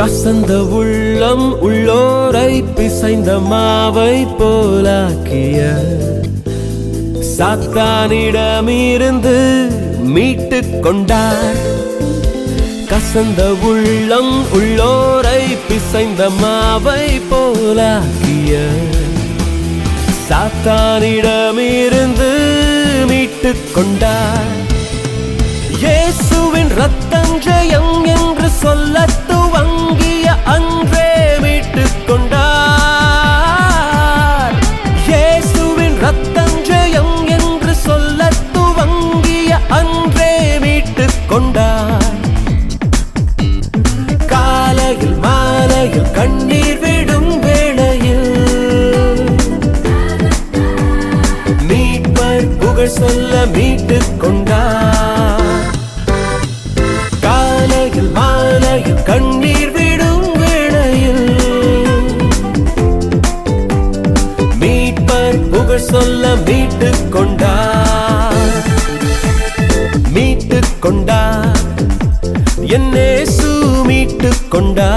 கசந்த உள்ளம் உள்ளோரை பிசைந்த மாவை போலாக்கிய. சாத்தானிடமிருந்து மீட்டு கொண்டார். கசந்த உள்ளம் உள்ளோரை பிசைந்த மாவை போலாக்கிய. சாத்தானிடமிருந்து மீட்டு கொண்டார். கொண்டாய். காலையில் மாலையில் கண்ணீர் விடும் வேளையில். மீட்பர் புகழ் சொல்ல மீட்டுக் கொண்டாய் காலையில் மாலையில் கண்ணீர் விடும் வேளையில். மீட்பர் புகழ் சொல்ல மீட்டுக் கொண்டாய் என்னே சூமிட்டு கொண்டா